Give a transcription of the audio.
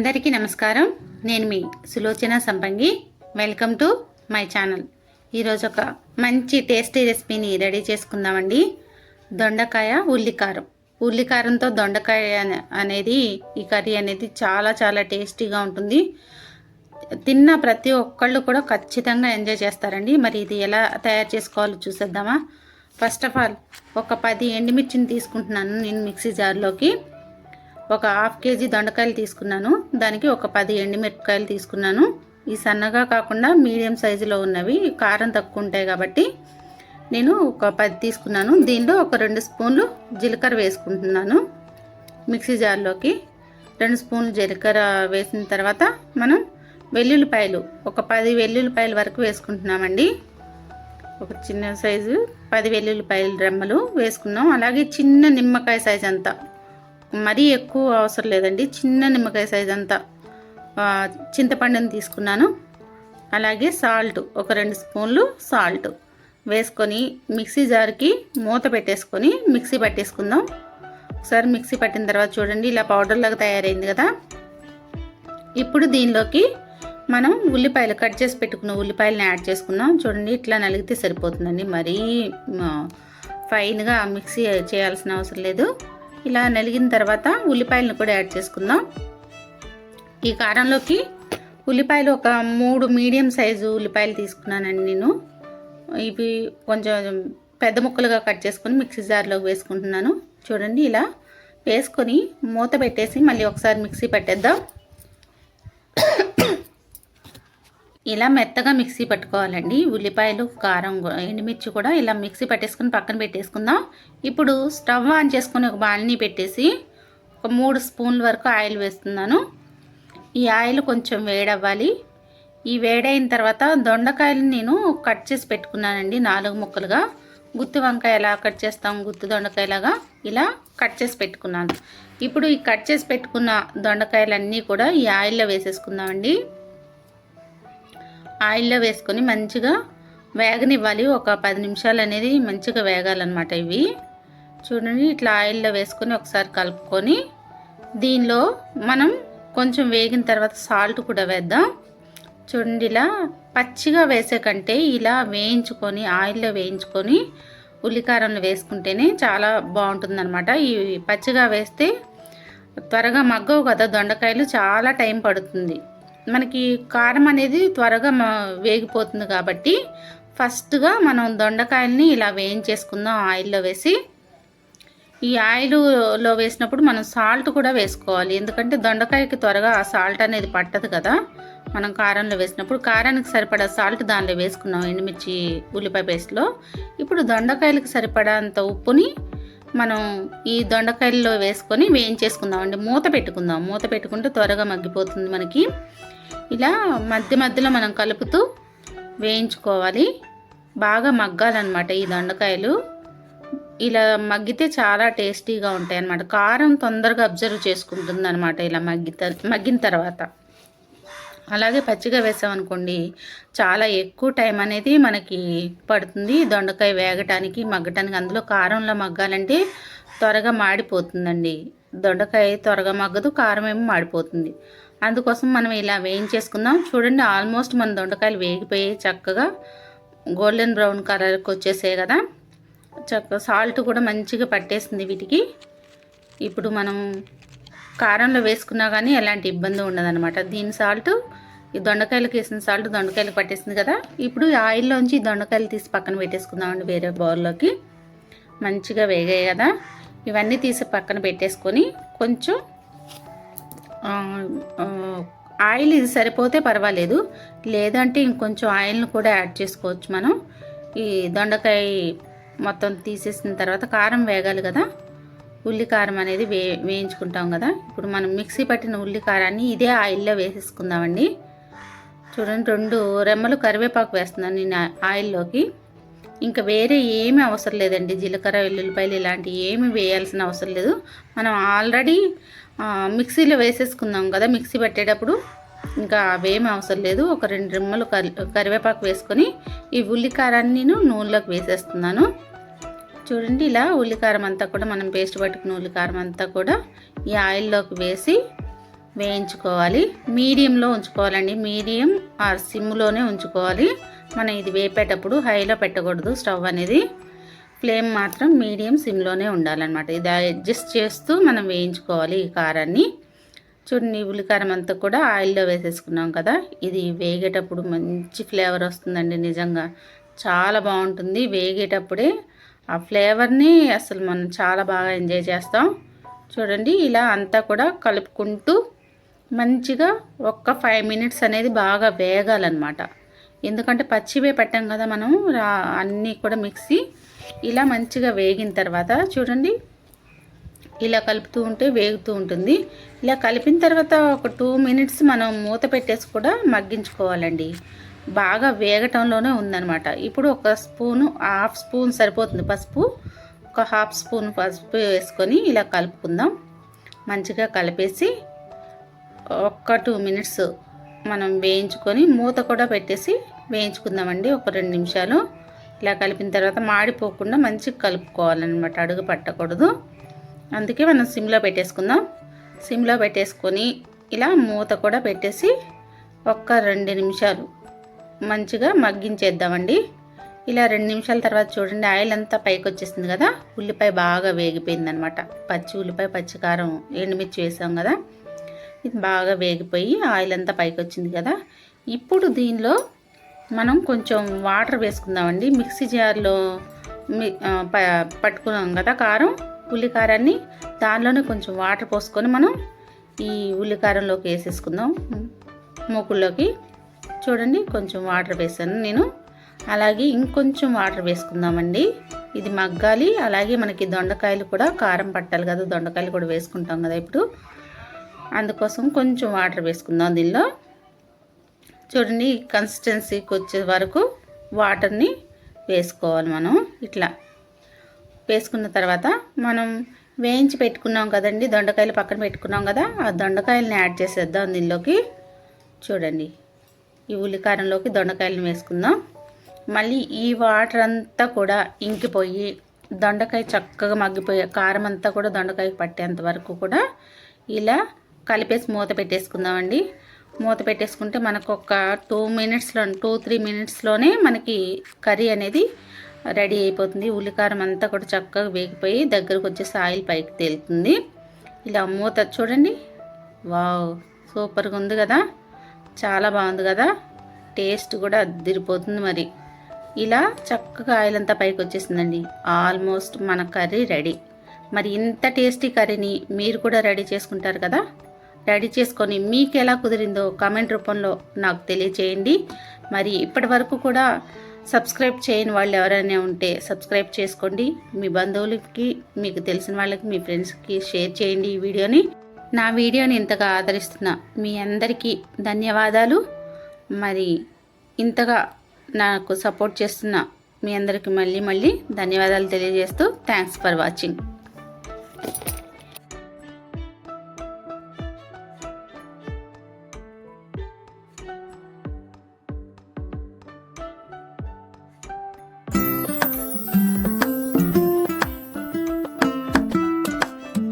అందరికీ నమస్కారం. నేను మీ Sulochana Sampangi. Welcome to my channel ఈరోజు ఒక మంచి టేస్టీ రెసిపీని రెడీ చేసుకుందామండి. దొండకాయ ఉల్లికారం. ఉల్లికారంతో దొండకాయ అనేది ఈ కర్రీ అనేది చాలా చాలా టేస్టీగా ఉంటుంది. తిన్న ప్రతి ఒక్కళ్ళు కూడా ఖచ్చితంగా ఎంజాయ్ చేస్తారండి. మరి ఇది ఎలా తయారు చేసుకోవాలో చూసేద్దామా? ఫస్ట్ ఆఫ్ ఆల్ ఒక పది ఎండుమిర్చిని తీసుకుంటున్నాను నేను మిక్సీ జార్లోకి. ఒక హాఫ్ కేజీ దొండకాయలు తీసుకున్నాను. దానికి ఒక పది ఎండుమిరపకాయలు తీసుకున్నాను. ఈ సన్నగా కాకుండా మీడియం సైజులో ఉన్నవి కారం తక్కువ ఉంటాయి కాబట్టి నేను ఒక పది తీసుకున్నాను. దీనిలో ఒక రెండు స్పూన్లు జీలకర్ర వేసుకుంటున్నాను మిక్సీ జార్లోకి. రెండు స్పూన్లు జీలకర్ర వేసిన తర్వాత మనం వెల్లుల్లిపాయలు ఒక పది వెల్లుల్లిపాయల వరకు వేసుకుంటున్నామండి. ఒక చిన్న సైజు పది వెల్లుల్లిపాయల రెమ్మలు వేసుకున్నాం. అలాగే చిన్న నిమ్మకాయ సైజ్ అంతా మరీ ఎక్కువ అవసరం లేదండి. చిన్న నిమ్మకాయ సైజ్ అంతా చింతపండుని తీసుకున్నాను. అలాగే సాల్ట్ ఒక రెండు స్పూన్లు సాల్ట్ వేసుకొని మిక్సీ జార్కి మూత పెట్టేసుకొని మిక్సీ పట్టేసుకుందాం. ఒకసారి మిక్సీ పట్టిన తర్వాత చూడండి ఇలా పౌడర్లాగా తయారైంది కదా. ఇప్పుడు దీనిలోకి మనం ఉల్లిపాయలు కట్ చేసి పెట్టుకున్న ఉల్లిపాయలను యాడ్ చేసుకుందాం. చూడండి ఇట్లా నలిగితే సరిపోతుందండి. మరీ ఫైన్గా మిక్సీ చేయాల్సిన అవసరం లేదు. ఇలా నలిగిన తర్వాత ఉల్లిపాయలను కూడా యాడ్ చేసుకుందాం. ఈ కారంలోకి ఉల్లిపాయలు ఒక మూడు మీడియం సైజు ఉల్లిపాయలు తీసుకున్నానండి నేను. ఇవి కొంచెం పెద్ద ముక్కలుగా కట్ చేసుకొని మిక్సీ జార్లోకి వేసుకుంటున్నాను. చూడండి ఇలా వేసుకొని మూత పెట్టేసి మళ్ళీ ఒకసారి మిక్సీ పెట్టేద్దాం. ఇలా మెత్తగా మిక్సీ పట్టుకోవాలండి. ఉల్లిపాయలు కారం ఎండుమిర్చి కూడా ఇలా మిక్సీ పట్టేసుకుని పక్కన పెట్టేసుకుందాం. ఇప్పుడు స్టవ్ ఆన్ చేసుకుని ఒక బాణీ పెట్టేసి ఒక మూడు స్పూన్ల వరకు ఆయిల్ వేస్తున్నాను. ఈ ఆయిల్ కొంచెం వేడవ్వాలి. ఈ వేడైన తర్వాత దొండకాయలు నేను కట్ చేసి పెట్టుకున్నానండి నాలుగు ముక్కలుగా. గుత్తి వంకాయ ఎలా కట్ చేస్తాం? గుత్తి దొండకాయలాగా ఇలా కట్ చేసి పెట్టుకున్నాను. ఇప్పుడు ఈ కట్ చేసి పెట్టుకున్న దొండకాయలన్నీ కూడా ఈ ఆయిల్లో వేసేసుకుందామండి. ఆయిల్లో వేసుకొని మంచిగా వేగనివ్వాలి. ఒక పది నిమిషాలు అనేది మంచిగా వేగాలన్నమాట ఇవి. చూడండి ఇట్లా ఆయిల్లో వేసుకొని ఒకసారి కలుపుకొని దీనిలో మనం కొంచెం వేగిన తర్వాత సాల్ట్ కూడా వేద్దాం. చూడండి ఇలా పచ్చిగా వేసే కంటే ఇలా వేయించుకొని ఆయిల్లో వేయించుకొని ఉల్లికారంలో వేసుకుంటేనే చాలా బాగుంటుందన్నమాట. ఈ పచ్చిగా వేస్తే త్వరగా మగ్గవు కదా దొండకాయలు చాలా టైం పడుతుంది. మనకి కారం అనేది త్వరగా వేగిపోతుంది కాబట్టి ఫస్ట్గా మనం దొండకాయల్ని ఇలా వేయించేసుకుందాం ఆయిల్లో వేసి. ఈ ఆయిల్లో వేసినప్పుడు మనం సాల్ట్ కూడా వేసుకోవాలి. ఎందుకంటే దొండకాయకి త్వరగా ఆ సాల్ట్ అనేది పట్టదు కదా. మనం కారంలో వేసినప్పుడు కారానికి సరిపడా సాల్ట్ దానిలో వేసుకున్నాం. ఎండుమిర్చి ఉల్లిపాయ పేస్ట్లో. ఇప్పుడు దొండకాయలకు సరిపడా అంత ఉప్పుని మనం ఈ దొండకాయల్లో వేసుకొని వేయించేసుకుందాం అండి మూత పెట్టుకుందాం. మూత పెట్టుకుంటే త్వరగా మగ్గిపోతుంది మనకి. ఇలా మధ్య మధ్యలో మనం కలుపుతూ వేయించుకోవాలి. బాగా మగ్గాలన్నమాట ఈ దొండకాయలు. ఇలా మగ్గితే చాలా టేస్టీగా ఉంటాయి అన్నమాట కారం తొందరగా అబ్జర్వ్ చేసుకుంటుంది అనమాట ఇలా మగ్గిత మగ్గిన తర్వాత. అలాగే పచ్చిగా వేసామనుకోండి చాలా ఎక్కువ టైం అనేది మనకి పడుతుంది. దొండకాయ వేగటానికి మగ్గటానికి అందులో కారంలో మగ్గాలంటే త్వరగా మాడిపోతుందండి. దొండకాయ త్వరగా మగ్గదు కారం ఏమో మాడిపోతుంది. అందుకోసం మనం ఇలా వేయించేసుకుందాం. చూడండి ఆల్మోస్ట్ మన దొండకాయలు వేగిపోయి చక్కగా గోల్డెన్ బ్రౌన్ కలర్కి వచ్చేసాయి కదా. చక్క సాల్ట్ కూడా మంచిగా పట్టేసింది వీటికి. ఇప్పుడు మనం కారంలో వేసుకున్నా కానీ ఎలాంటి ఇబ్బంది ఉండదన్నమాట. దీని సాల్ట్ ఈ దొండకాయలకు వేసిన సాల్ట్ దొండకాయలకు పట్టేసింది కదా. ఇప్పుడు ఈ ఆయిల్లోంచి దొండకాయలు తీసి పక్కన పెట్టేసుకుందామండి వేరే బౌల్లోకి మంచిగా వేగాయి కదా. ఇవన్నీ తీసి పక్కన పెట్టేసుకొని కొంచెం ఆయిల్ ఇది సరిపోతే పర్వాలేదు. లేదంటే ఇంకొంచెం ఆయిల్ని కూడా యాడ్ చేసుకోవచ్చు మనం. ఈ దొండకాయ మొత్తం తీసేసిన తర్వాత కారం వేగాలి కదా. ఉల్లి కారం అనేది వే వేయించుకుంటాం కదా. ఇప్పుడు మనం మిక్సీ పట్టిన ఉల్లి కారాన్ని ఇదే ఆయిల్లో వేసేసుకుందామండి. చూడండి రెండు రెమ్మలు కరివేపాకు వేస్తున్నాను నేను ఆయిల్లోకి. ఇంకా వేరే ఏమీ అవసరం లేదండి. జీలకర్ర వెల్లుల్లిపాయలు ఇలాంటివి ఏమి వేయాల్సిన అవసరం లేదు. మనం ఆల్రెడీ మిక్సీలో వేసేసుకుందాం కదా మిక్సీ పెట్టేటప్పుడు. ఇంకా అవేమి అవసరం లేదు. ఒక రెండు రెమ్మలు కరి కరివేపాకు వేసుకొని ఈ ఉల్లి కారాన్ని నేను నూనెలోకి వేసేస్తున్నాను. చూడండి ఇలా ఉల్లికారం అంతా కూడా మనం పేస్ట్ పట్టుకున్న ఉల్లికారం అంతా కూడా ఈ ఆయిల్లోకి వేసి వేయించుకోవాలి. మీడియంలో ఉంచుకోవాలండి. మీడియం ఆర్ సిమ్లోనే ఉంచుకోవాలి. మనం ఇది వేపేటప్పుడు హైలో పెట్టకూడదు స్టవ్ అనేది. ఫ్లేమ్ మాత్రం మీడియం సిమ్లోనే ఉండాలన్నమాట. ఇది అడ్జస్ట్ చేస్తూ మనం వేయించుకోవాలి ఈ కారాన్ని. చూడండి ఉల్లికారం అంతా కూడా ఆయిల్లో వేసేసుకున్నాం కదా. ఇది వేగేటప్పుడు మంచి ఫ్లేవర్ వస్తుందండి నిజంగా. చాలా బాగుంటుంది. వేగేటప్పుడే ఆ ఫ్లేవర్ని అసలు మనం చాలా బాగా ఎంజాయ్ చేస్తాం. చూడండి ఇలా అంతా కూడా కలుపుకుంటూ మంచిగా ఒక్క ఫైవ్ మినిట్స్ అనేది బాగా వేగాలన్నమాట. ఎందుకంటే పచ్చివే పెట్టాం కదా మనం అన్నీ కూడా మిక్సీ. ఇలా మంచిగా వేగిన తర్వాత చూడండి ఇలా కలుపుతూ ఉంటే వేగుతూ ఉంటుంది. ఇలా కలిపిన తర్వాత ఒక టూ మినిట్స్ మనం మూత పెట్టేసి కూడా మగ్గించుకోవాలండి. బాగా వేగటంలోనే ఉందనమాట ఇప్పుడు ఒక స్పూను హాఫ్ స్పూన్ సరిపోతుంది పసుపు. ఒక హాఫ్ స్పూన్ పసుపు వేసుకొని ఇలా కలుపుకుందాం. మంచిగా కలిపేసి ఒక్క టూ మినిట్స్ మనం వేయించుకొని మూత కూడా పెట్టేసి వేయించుకుందామండి ఒక రెండు నిమిషాలు. ఇలా కలిపిన తర్వాత మాడిపోకుండా మంచిగా కలుపుకోవాలన్నమాట అడుగు పట్టకూడదు. అందుకే మనం సిమ్లో పెట్టేసుకుందాం. సిమ్లో పెట్టేసుకొని ఇలా మూత కూడా పెట్టేసి ఒక్క రెండు నిమిషాలు మంచిగా మగ్గించేద్దామండి. ఇలా రెండు నిమిషాల తర్వాత చూడండి ఆయిల్ అంతా పైకి వచ్చేసింది కదా? ఉల్లిపాయ బాగా వేగిపోయిందనమాట. పచ్చి ఉల్లిపాయ పచ్చి కారం ఎండుమిర్చి వేసాం కదా? ఇది బాగా వేగిపోయి ఆయిల్ అంతా పైకి వచ్చింది కదా? ఇప్పుడు దీనిలో మనం కొంచెం వాటర్ వేసుకుందామండి. మిక్సీ జార్లో పట్టుకున్నాం కదా కారం ఉల్లికారాన్ని దానిలోనే కొంచెం వాటర్ పోసుకొని మనం ఈ ఉల్లికారంలోకి వేసేసుకుందాం. మూకుల్లోకి. చూడండి కొంచెం వాటర్ వేసాను నేను. అలాగే ఇంకొంచెం వాటర్ వేసుకుందామండి. ఇది మగ్గాలి. అలాగే మనకి దొండకాయలు కూడా కారం పట్టాలి కదా దొండకాయలు కూడా వేసుకుంటాం కదా ఇప్పుడు. అందుకోసం కొంచెం వాటర్ వేసుకుందాం దీనిలో. చూడండి కన్సిస్టెన్సీకి వచ్చే వరకు వాటర్ని వేసుకోవాలి మనం. ఇట్లా. వేసుకున్న తర్వాత మనం వేయించి పెట్టుకున్నాం కదండి దొండకాయలు పక్కన పెట్టుకున్నాం కదా ఆ దొండకాయలని యాడ్ చేసేద్దాం దీనిలోకి. చూడండి. ఈ ఉల్లికారంలోకి దొండకాయలను వేసుకుందాం. మళ్ళీ ఈ వాటర్ అంతా కూడా ఇంకిపోయి దొండకాయ చక్కగా మగ్గిపోయే కారం అంతా కూడా దొండకాయకి పట్టేంత వరకు కూడా ఇలా కలిపేసి మూత పెట్టేసుకుందామండి. మూత పెట్టేసుకుంటే మనకు ఒక టూ మినిట్స్లో టూ త్రీ మినిట్స్లోనే మనకి కర్రీ అనేది రెడీ అయిపోతుంది. ఉల్లికారం అంతా కూడా చక్కగా వేగిపోయి దగ్గరకు వచ్చేసి ఆయిల్ పైకి తేలుతుంది. ఇలా మూత చూడండి. వావ్! సూపర్గా ఉంది కదా. చాలా బాగుంది కదా. టేస్ట్ కూడా అదిరిపోతుంది మరి. ఇలా చక్కగా ఆయిల్ అంతా పైకి వచ్చేసిందండి ఆల్మోస్ట్ మన కర్రీ రెడీ. మరి ఇంత టేస్టీ కర్రీని మీరు కూడా రెడీ చేసుకుంటారు కదా. రెడీ చేసుకొని మీకు ఎలా కుదిరిందో కామెంట్ రూపంలో నాకు తెలియచేయండి. మరి ఇప్పటి వరకు కూడా సబ్స్క్రైబ్ చేయని వాళ్ళు ఎవరైనా ఉంటే సబ్స్క్రైబ్ చేసుకోండి. మీ బంధువులకి మీకు తెలిసిన వాళ్ళకి మీ ఫ్రెండ్స్కి షేర్ చేయండి ఈ వీడియోని. నా వీడియోని ఇంతగా ఆదరిస్తున్న మీ అందరికీ ధన్యవాదాలు. మరి ఇంతగా నాకు సపోర్ట్ చేస్తున్న మీ అందరికీ మళ్ళీ మళ్ళీ ధన్యవాదాలు తెలియజేస్తూ థ్యాంక్స్ ఫర్ వాచింగ్.